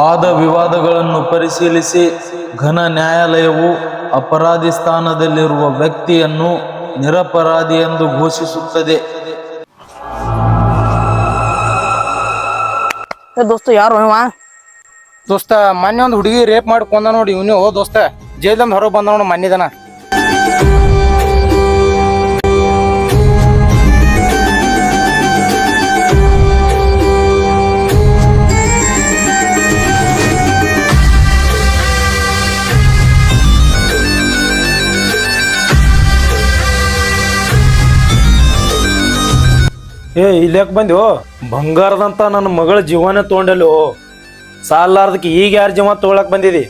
ವಾದ ವಿವಾದಗಳನ್ನು ಪರಿಶೀಲಿಸಿ ಘನ ನ್ಯಾಯಾಲಯವು ಅಪರಾಧಿ ಸ್ಥಾನದಲ್ಲಿರುವ ವ್ಯಕ್ತಿಯನ್ನು ನಿರಪರಾಧಿ ಎಂದು ಘೋಷಿಸುತ್ತದೆ. ದೋಸ್ತ ಯಾರು ಇವ? ದೋಸ್ತ ಮೊನ್ನೆ ಒಂದು ಹುಡುಗಿ ರೇಪ್ ಮಾಡ್ಕೊಂಡ ನೋಡಿ ಇವನು ಓ ದೋಸ್ತ. ಜೈಲಿಂದ ಹೊರಗೆ ಬಂದ ನೋಡು ಮೊನ್ನೆದನ ಏ ಇಲ್ಯಾಕ್ ಬಂದೆವು ಬಂಗಾರದಂತ ನನ್ನ ಮಗಳ ಜೀವನ ತೊಗೊಂಡಲ್ಲೋ. ಸಾಲಾರ್ದಕ್ಕೆ ಈಗ ಯಾರ ಜೀವ ತೊಗೊಳಕ್ ಬಂದಿದಿ?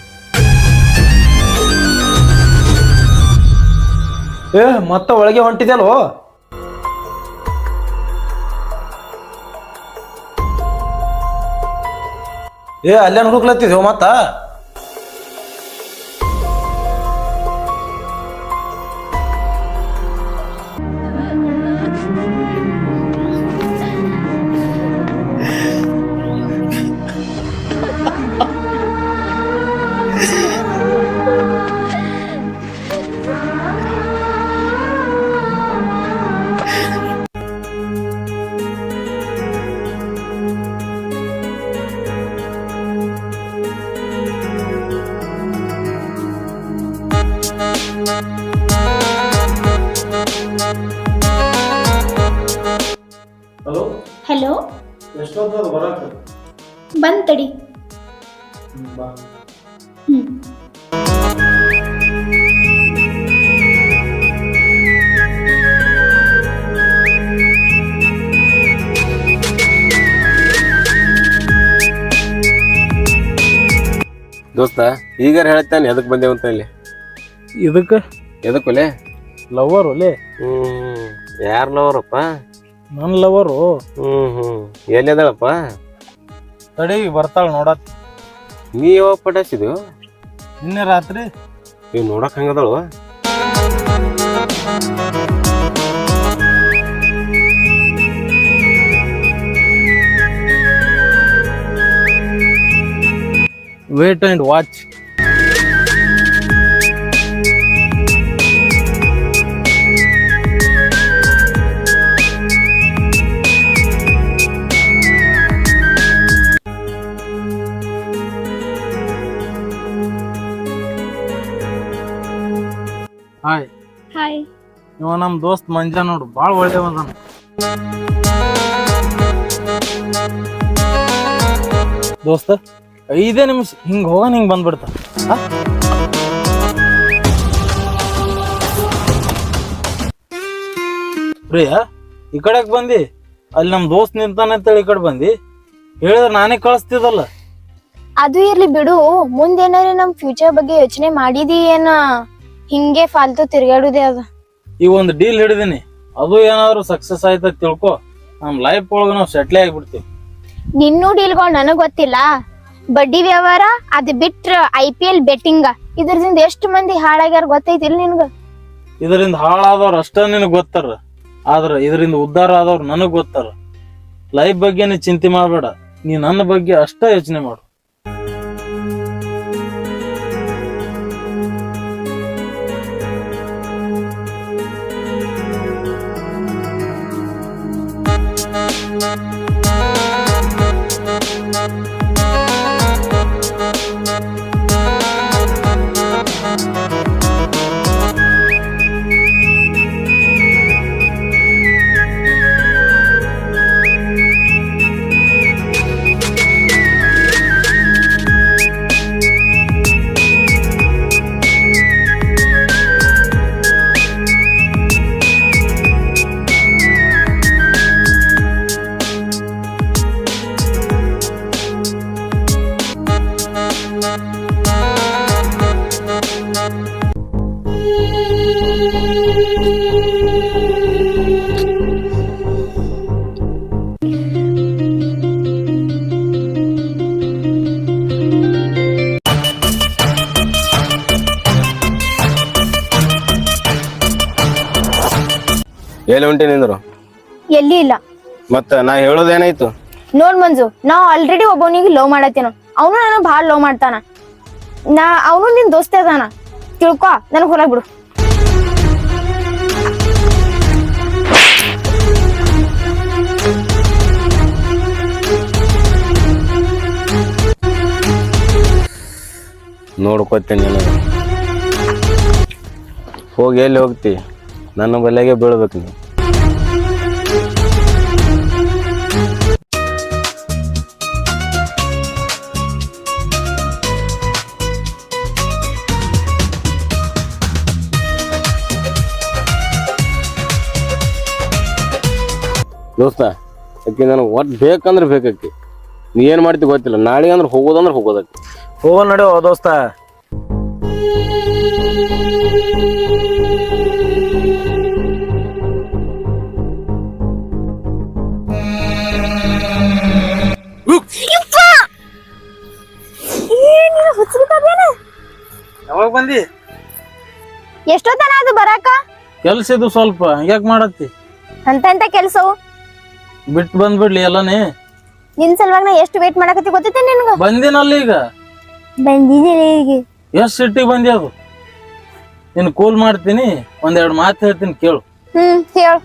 ಏ, ಮತ್ತ ಒಳಗೆ ಹೊಂಟಿದ್ಯಲ್ಲೋ? ಏ, ಅಲ್ಲೇನು ಹುಡುಕ್ಲತ್ತಿದ್ಯೋ ಮತ್ತ? ದೋಸ್ತ ಈಗ ಹೇಳ್ತಾನೆ ಎದಕ್ ಬಂದೇವು ಅಂತ ಇಲ್ಲಿ ಇದಕ್ಕೆ ಎದಕ್ಕಲೆ ಲವರ್ ಒಲೆ? ಹ್ಮ್ ಲವರಪ್ಪ ನನ್ನ ಲವರು ಹ್ಮ್ ಹ್ಮ್ ಎಲ್ಲಿದಾಳಪ್ಪ ತಡಿ ಬರ್ತಾಳ ನೋಡತ್. ನೀ ಯಾವಾಗ ಪಟಾಸಿದ್ವು ನಿನ್ನೆ ರಾತ್ರಿ? ಇವ್ ನೋಡಕ್ ಹಂಗದಳು wait and watch hi hi ಇವ ನಮ್ ದೋಸ್ತ್ ಮಂಜ ನೋಡು ಬಾಳ ಒಳ್ಳೆ ಅದಾನ ದೋಸ್ತ? ಐದೇ ನಿಮಿಷ ಹಿಂಗ್ ಹೋಗೋಣ ಹಿಂಗೆ ಬಂದ್ಬಿಡ್ತ? ಪ್ರಿಯ ಈ ಕಡೆಗೆ ಬಂದಿ? ಅಲ್ಲಿ ನಮ್ಮ ದೋಸ್ತ್ ನಿಂತಾನೆ ಅಂತೇಳಿ ಈ ಕಡೆ ಬಂದಿ. ಹೇಳಿದ್ರೆ ನಾನೇ ಕಳಿಸ್ತಿದಲ್ಲ ಅದು ಇರ್ಲಿ ಬಿಡು ಮುಂದೇನಾರ ನಮ್ ಫ್ಯೂಚರ್ ಬಗ್ಗೆ ಯೋಚನೆ ಮಾಡಿದಿ ಏನ? ಹಿಂಗೆ ಫಾಲ್ತು ತಿರ್ಗಾಡುದೇ ಅದ. ಈ ಒಂದು ಡೀಲ್ ಹಿಡಿದೀನಿ. ಅದು ಏನಾದ್ರು ಸಕ್ಸಸ್ ಆಯ್ತ ತಿಳ್ಕೊ. ನಮ್ ಲೈಫ್ ಒಳಗ ನಾವು ಸೆಟ್ಲೆ ಆಗಿಬಿಡ್ತೀವಿ. ನಿನ್ನೂ ಡೀಲ್ಗಳು ನನಗ್ ಗೊತ್ತಿಲ್ಲ. ಬಡ್ಡಿ ವ್ಯವಹಾರ, ಅದ್ ಬಿಟ್ರ ಐ ಪಿ ಎಲ್ ಬೆಟ್ಟಿಂಗ್ ಇದ್ರದಿಂದ ಎಷ್ಟು ಮಂದಿ ಹಾಳಾಗ್ಯಾರ ಗೊತ್ತೈತಿಲ್ ನಿನ್ಗ? ಇದರಿಂದ ಹಾಳಾದವ್ರ ಅಷ್ಟ ನಿನಗ್ ಗೊತ್ತಾರ. ಆದ್ರ ಇದರಿಂದ ಉದ್ದಾರ ಆದವ್ರು ನನಗ್ ಗೊತ್ತಾರ. ಲೈಫ್ ಬಗ್ಗೆನು ಚಿಂತೆ ಮಾಡಬೇಡ. ನೀ ನನ್ನ ಬಗ್ಗೆ ಅಷ್ಟ ಯೋಚನೆ ಮಾಡು. ಎಲ್ಲಿ ಹೊಂಟಿ ನಿಂದ್ರು? ಎಲ್ಲಿ ಇಲ್ಲ. ಮತ್ತೆ ನಾ ಹೇಳೋದೇನಾಯ್ತು ನೋಡ್ ಮಂಜು ನಾ ಆಲ್ರೆಡಿ ಒಬ್ಬನಿಗೆ ಲವ್ ಮಾಡತ್ತೇನೋ. ಅವನು ನಾನು ಭಾಳ ಲವ್ ಮಾಡ್ತಾನ. ನಾ ಅವನು ನಿನ್ ದೋಸ್ತ ಅದಾನ. ತಿಳ್ಕೊ ನನಗೆ ಹೊರಗ್ ಬಿಡು. ನೋಡ್ಕೊತೀನಿ ನನಗೆ. ಹೋಗಿ ಎಲ್ಲಿ ಹೋಗ್ತಿ? ನನ್ನ ಬಲೆಗೆ ಬೀಳ್ಬೇಕು ನೀ. ದೋಸ್ತ ಅಕ್ಕಿ ನನಗೆ ಒಟ್ಟು ಬೇಕಂದ್ರೆ ಬೇಕಕ್ಕಿ ನೀ ಏನು ಮಾಡ್ತಿ ಗೊತ್ತಿಲ್ಲ ನಾಳೆ ಅಂದ್ರೆ ಹೋಗೋದಂದ್ರೆ ಹೋಗೋದಕ್ಕೆ. ಹೋಗೋ ನಡೆಯೋ ದೋಸ್ತ. ಯಾವಾಗ ಬಂದಿ? ಎಷ್ಟೊತ್ತನ ಅದು ಬರಾಕ? ಕೆಲ್ಸ ಇದು ಸ್ವಲ್ಪ ಹಂಗ್ಯಾಕ್ ಮಾಡತ್ತಿ? ಅಂತ ಕೆಲ್ಸವು? ಬಿಟ್ಟು ಬಂದ್ಬಿಡ್ಲಿ ಎಲ್ಲನೇ. ನಿನ್ ಸಲುವಾಗಿ ನಾ ಎಷ್ಟು ವೇಟ್ ಮಾಡಕತ್ತಿ ಗೊತ್ತೈತೆ ನಿನ್ಗ? ಬಂದಿನಲ್ಲಿ ಈಗ. ಬಂದಿದ್ದೀನಿ ಈಗ. ಎಷ್ಟ್ ಸಿಟ್ಟಿಗೆ ಬಂದಿ ಅದು? ನಿನ್ ಕೂಲ್ ಮಾಡ್ತೀನಿ ಒಂದೆರಡು ಮಾತು ಹೇಳ್ತೀನಿ ಕೇಳು. ಹ್ಮ್ ಕೇಳು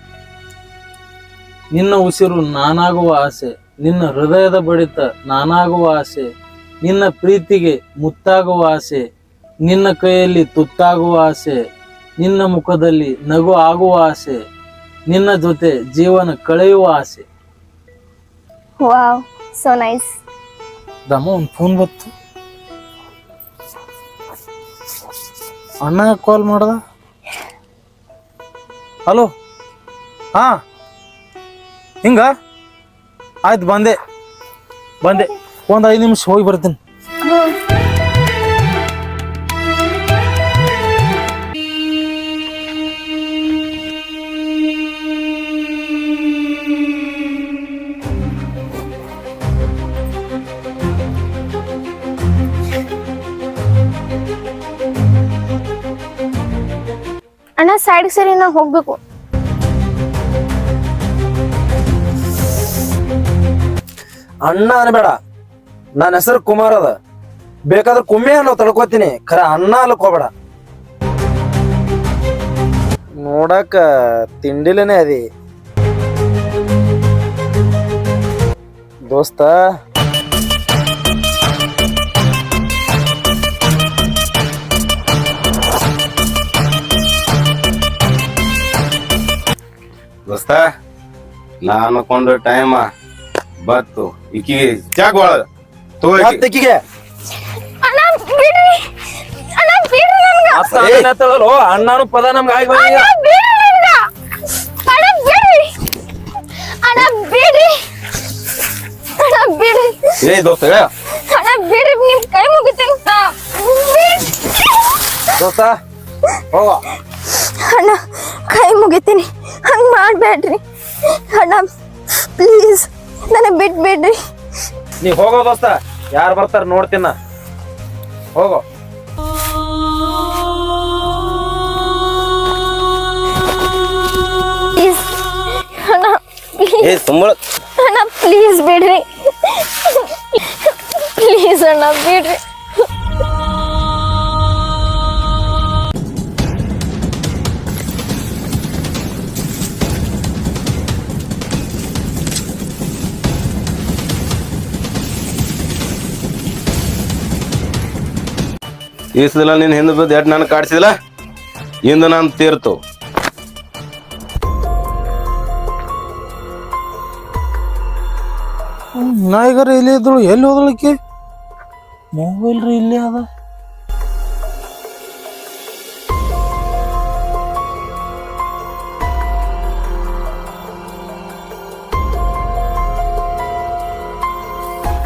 ನಿನ್ನ ಉಸಿರು ನಾನಾಗುವ ಆಸೆ ನಿನ್ನ ಹೃದಯದ ಬಡಿತ ನಾನಾಗುವ ಆಸೆ ನಿನ್ನ ಪ್ರೀತಿಗೆ ಮುತ್ತಾಗುವ ಆಸೆ ನಿನ್ನ ಕೈಯಲ್ಲಿ ತುತ್ತಾಗುವ ಆಸೆ ನಿನ್ನ ಮುಖದಲ್ಲಿ ನಗು ಆಗುವ ಆಸೆ ನಿನ್ನ ಜೊತೆ ಜೀವನ ಕಳೆಯುವ ಆಸೆ. ವಾವ್ ಸೋ ನೈಸ್ ದಮ್ಮ ಒಂದು ಫೋನ್ ಬತ್ತು. ಅಣ್ಣ ಕಾಲ್ ಮಾಡ್ದ? ಹಲೋ ಹಾ? ಹಿಂಗ? ಆಯ್ತು ಬಂದೆ. ಬಂದೆ. ಒಂದು ಐದು ನಿಮಿಷ ಹೋಗಿ ಬರ್ತೀನಿ. ಸೈಡ್ ಸರಿ ನಾ ಹೋಗ್ಬೇಕು. ಅಣ್ಣ ಅನ್ಬೇಡ. ನನ್ನ ಹೆಸರು ಕುಮಾರ್ ಅದ. ಬೇಕಾದ್ರೆ ಕುಮ್ಮೆ ಅನ್ನೋ ತಡ್ಕೋತೀನಿ ಖರೆ ಅಣ್ಣ ಅನ್ಕೋಬೇಡ ನೋಡಕ ತಿಂಡಿಲೇನೆ ಅದಿ. ದೋಸ್ತ ದೋಸ್ತ ನಾನು ಅನ್ಕೊಂಡ ಟೈಮ ಬತ್ತು. ಇಕಿ ಜಾಗ ಒಳಗ. ನನ್ಗ. ಅಣ್ಣನು ಪದ ನಮ್ಗೆ ಆಗಿ ಏ ದೋಸ್ತ ಕೈ ಮುಗಿತೀನಿ ದೋಸ್ತ ಹೋಗ. ಅಣ್ಣ ಕೈ ಮುಗಿತೀನಿ. ಹಂಗೆ ಮಾಡಬೇಡ್ರಿ. ಅಣ್ಣ ಪ್ಲೀಸ್ ನನಗೆ ಬಿಟ್ಬಿಡ್ರಿ. ನೀ ಹೋಗೋ ದೋಸ್ತ ಯಾರು ಬರ್ತಾರೆ ನೋಡ್ತೀನ. ಹೋಗೋ. ಪ್ಲೀಸ್ ಅಣ್ಣ ಏ ಸುಮ್ಮಳ ಅಣ್ಣ ಪ್ಲೀಸ್ ಬಿಡ್ರಿ. ಪ್ಲೀಸ್ ಅಣ್ಣ ಬಿಡ್ರಿ. ಈ ಸಲ ನಿನ್ ಹಿಂದೆ ಬಿದ್ದು ಎಟ್ ನಾನು ಕಾಡ್ಸಿದಿಲ್ಲ? ಇಂದು ನಾನು ತೀರ್ತು. ನಾಯಿಗರ ಇಲ್ಲಿ ಇದ್ರು ಎಲ್ಲಿ ಹೋದಳಕ್ಕೆ ಮೊಬೈಲ್ ರೀ ಇಲ್ಲೇ ಅದ.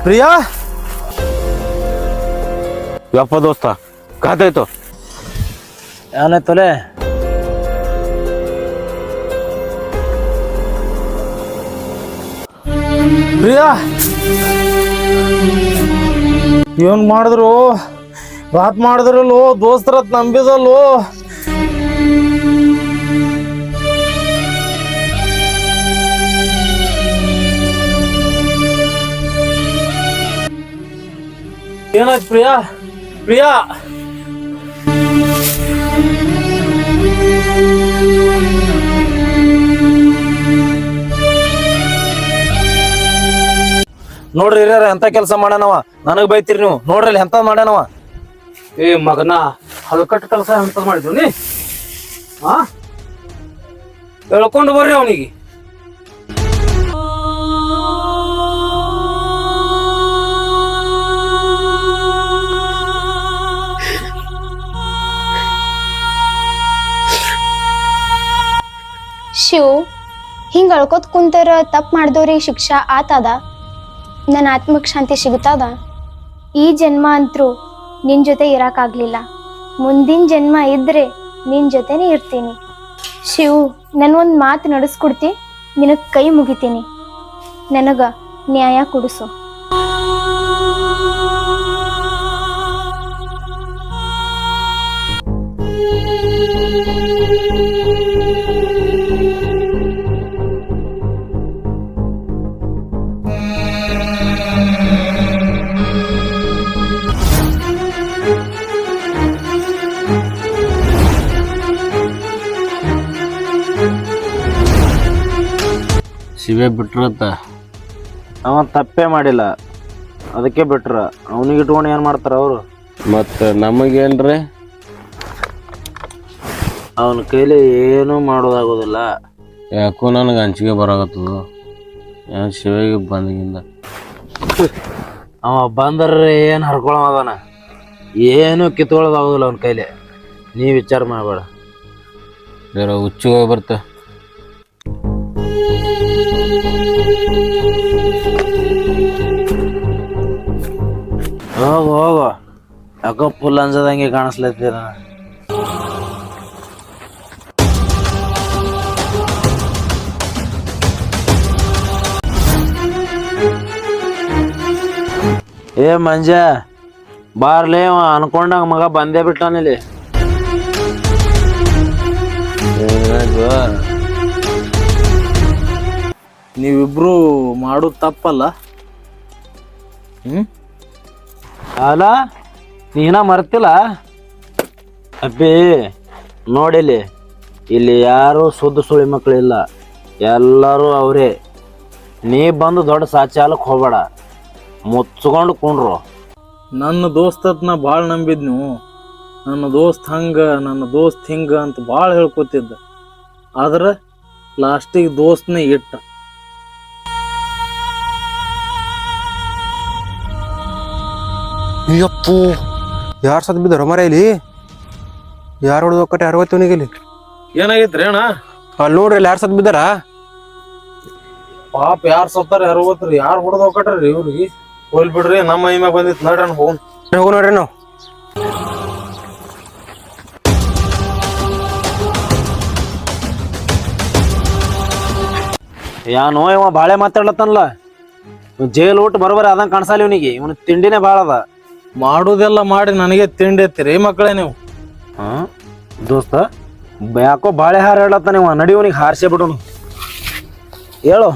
ಪ್ರಿಯಾ? ಯಪ್ಪ ದೋಸ್ತ. ಕಾತಾಯ್ತು ಏನಾಯ್ತಲೆ ಪ್ರಿಯಾ! ಏನ್ ಮಾಡಿದ್ರು? ಬಾತ್ ಮಾಡಿದ್ರಲ್ಲೋ ದೋಸ್ತರ ನಂಬಿದಲ್ಲೋ? ಏನಾಯ್ತು ಪ್ರಿಯಾ? ಪ್ರಿಯಾ! ನೋಡ್ರಿ ಹಿರಿಯರ, ಎಂತ ಕೆಲಸ ಮಾಡ್ಯಾನವ? ನನಗ್ ಬೈತೀರಿ ನೀವು. ನೋಡ್ರಿ ಎಂತ ಮಾಡ್ಯಾನವ? ಏ, ಮಗನ ಹಲ್ಕಟ್ ಕೆಲಸ ಎಂತ ಮಾಡಿದ್ವಿ ನೀ? ಹಾ ಹೇಳ್ಕೊಂಡು ಬರ್ರಿ ಅವನಿಗೆ. ಶಿವ್, ಹಿಂಗ್ ಅಳ್ಕೋತ್ ಕುಂತರ ತಪ್ಪು ಮಾಡ್ದವ್ರಿಗೆ ಶಿಕ್ಷಾ ಆತದ? ನನ್ನ ಆತ್ಮಕ್ ಶಾಂತಿ ಸಿಗುತ್ತದ? ಈ ಜನ್ಮ ಅಂತರೂ ನಿನ್ ಜೊತೆ ಇರಕ್ಕಾಗ್ಲಿಲ್ಲ ಮುಂದಿನ ಜನ್ಮ ಇದ್ರೆ ನಿನ್ ಜೊತೆನೆ ಇರ್ತೀನಿ. ಶಿವ್ ಒಂದು ಮಾತು ನಡೆಸ್ಕೊಡ್ತಿ? ನಿನಗ್ ಕೈ ಮುಗಿತೀನಿ. ನನಗ ನ್ಯಾಯ ಕೊಡಿಸು. ಶಿವೆ ಬಿಟ್ಟಿರತ್ತ. ಅವ ತಪ್ಪೇ ಮಾಡಿಲ್ಲ. ಅದಕ್ಕೆ ಬಿಟ್ರ. ಅವನಿಗೆ ಇಟ್ಕೊಂಡು ಏನು ಮಾಡ್ತಾರ ಅವರು? ಮತ್ತು ನಮಗೇನ್ರಿ? ಅವನ ಕೈಲಿ ಏನೂ ಮಾಡೋದಾಗೋದಿಲ್ಲ. ಯಾಕೋ ನನಗೆ ಅಂಜಿಕೆ ಬರಾಗತ್ತದು ಏನು ಶಿವೆಗೆ ಬಂದಿಂದ ಅವ ಬಂದ್ರೆ ಏನು ಹರ್ಕೊಳದನ ಏನು ಕಿತ್ಕೊಳ್ಳೋದಾಗೋದಿಲ್ಲ ಅವನ ಕೈಲಿ. ನೀ ವಿಚಾರ ಮಾಡಬೇಡ. ಬೇರೆ ಹುಚ್ಚು ಹೋಗಿ ಬರ್ತ ಹೋಗು ಹೋಗು. ಯಾಕೋ ಫುಲ್ ಅನ್ಸದಂಗೆ ಕಾಣಿಸ್ಲತ್ತೀರ ಏ ಮಂಜ, ಬಾರ್ಲೇ ಅನ್ಕೊಂಡಂಗ ಮಗ ಬಂದೇ ಬಿಟ್ಟಾನಿಲ್ಲಿ ನೀವಿಬ್ರು ಮಾಡೋದು ತಪ್ಪಲ್ಲ? ಹ್ಮ್? ಅಲ್ಲ, ನೀನ ಮರ್ತಿಲ್ಲ? ಅಪ್ಪಿ ನೋಡಿಲಿ, ಇಲ್ಲಿ ಯಾರು ಸುದ್ದ ಸುಳಿ ಮಕ್ಕಳಿಲ್ಲ ಎಲ್ಲರೂ ಅವರೇ. ನೀ ಬಂದು ದೊಡ್ಡ ಸಾಚಾಲಕ್ಕೆ ಹೋಗಬೇಡ. ಮುಚ್ಕೊಂಡು ಕುಂಡ್ರು. ನನ್ನ ದೋಸ್ತತ್ ನಾ ಭಾಳ ನಂಬಿದ್ ನೀವು ನನ್ನ ದೋಸ್ತ್ ಹಂಗ, ನನ್ನ ದೋಸ್ತ್ ಹಿಂಗ ಅಂತ ಭಾಳ ಹೇಳ್ಕೊತಿದ್ದ. ಆದ್ರೆ ಲಾಸ್ಟಿಗೆ ದೋಸ್ತನೇ ಇಟ್ಟ. ಅಯ್ಯಪ್ಪು ಯಾರು ಸದ್ ಬಿದ್ದಾರ ಮರ ಇಲ್ಲಿ ಯಾರು ಹೊಡೆದು ಒಕ್ಕಟ್ಟೆ ಅರವತ್ತವನಿಗೆ ಇಲ್ಲಿ ಏನಾಗೈತ್ರಿ ಅಣ್ಣ? ಅಲ್ಲಿ ನೋಡ್ರಿ ಇಲ್ಲಿ ಯಾರು ಸದ್ ಬಿದ್ದಾರ? ಪಾಪ ಯಾರು ಸತ್ತಾರ ಯಾರು ಯಾರು ಹೊಡೆದು ಹೋಗಟ್ರಿ ಇವ್ರಿಗೆ? ಹೋಲ್ ಬಿಡ್ರಿ ನಮ್ಮ ಮೈ ಮ್ಯಾಗ ಬಂದಿತ್ತು ನೋಡ್ರಿ ಹೋಗ್ ಹೋಗು ನೋಡ್ರಿ ನಾವು ಯಾನೋ ಇವ ಬಾಳೆ ಮಾತಾಡ್ಲತ್ತನ್ಲ ಜೈಲ್ ಊಟ ಬರೋಬರ ಅದಂಗೆ ಕಾಣಿಸಲ್ಲ ಇವನಿಗೆ. ಇವನು ತಿಂಡಿನೇ ಭಾಳ ಅದ ಮಾಡೋದೆಲ್ಲ ಮಾಡಿ ನನಗೆ ತಿಂಡಿ ಎತ್ತಿರಿ ಮಕ್ಕಳೇ ನೀವು? ಹಾ? ದೋಸ್ತ ಬ- ಯಾಕೋ ಬಾಳೆ ಹಾರ ಹೇಳತ್ತ ಇವ ನಡಿ ಹಾರಿಸಿ ಹಾರಿಸೇ ಬಿಡೋನು. ಹೇಳು.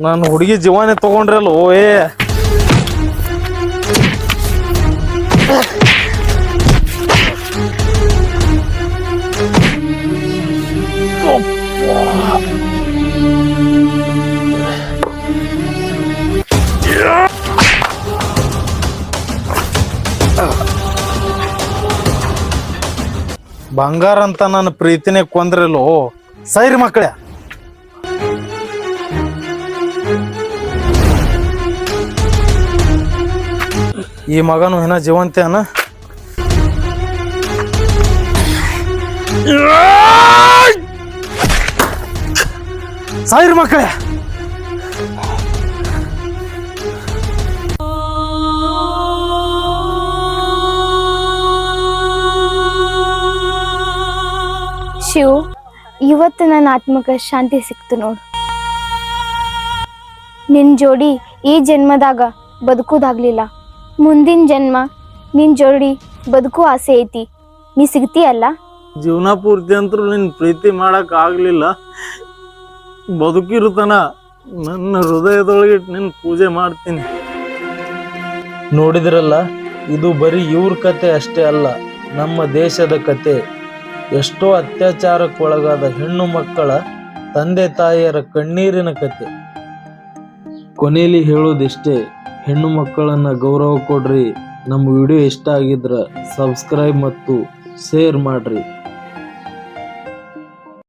ನಾನು ಹುಡುಗಿ ಜೀವನೇ ತಗೊಂಡ್ರಲ್ಲ ಓ ಏ. ಬಂಗಾರ ಅಂತ ನನ್ನ ಪ್ರೀತಿನೇ ಕೊಂದ್ರಲ್ಲೋ? ಸೈರಿ ಮಕ್ಕಳ. ಈ ಮಗನು ಏನ ಜೀವಂತೆ ಅನ ಸಾವಿರ ಮಕ್ಕಳೇ. ಶಿವ್ ಇವತ್ತು ನನ್ನ ಆತ್ಮಕ್ಕೆ ಶಾಂತಿ ಸಿಕ್ತು ನೋಡು. ನಿನ್ ಜೋಡಿ ಈ ಜನ್ಮದಾಗ ಬದುಕುದಾಗ್ಲಿಲ್ಲ. ಮುಂದಿನ ಜನ್ಮ ನಿನ್ ಜೋಡಿ ಬದುಕು ಆಸೆ ಐತಿ. ನೀ ಸಿಗ್ತೀಯಲ್ಲ? ಜೀವನ ಪೂರ್ತಿ ಅಂತೂ ನಿನ್ ಪ್ರೀತಿ ಮಾಡಕ್ ಆಗ್ಲಿಲ್ಲ. ಬದುಕಿರುತನ ನನ್ನ ಹೃದಯದೊಳಗೆ ನಿನ್ ಪೂಜೆ ಮಾಡ್ತೀನಿ. ನೋಡಿದ್ರಲ್ಲ ಇದು ಬರೀ ಇವ್ರ ಕತೆ ಅಷ್ಟೇ ಅಲ್ಲ ನಮ್ಮ ದೇಶದ ಕತೆ. ಎಷ್ಟೋ ಅತ್ಯಾಚಾರಕ್ಕೊಳಗಾದ ಹೆಣ್ಣು ಮಕ್ಕಳ ತಂದೆ ತಾಯಿಯರ ಕಣ್ಣೀರಿನ ಕತೆ. ಕೊನೆಯಲ್ಲಿ ಹೇಳೋದಿಷ್ಟೇ, ಹೆಣ್ಣು ಮಕ್ಕಳನ್ನು ಗೌರವ ಕೊಡ್ರಿ. ನಮ್ಮ ವಿಡಿಯೋ ಇಷ್ಟ ಆಗಿದ್ರೆ ಸಬ್ಸ್ಕ್ರೈಬ್ ಮತ್ತು ಶೇರ್ ಮಾಡ್ರಿ.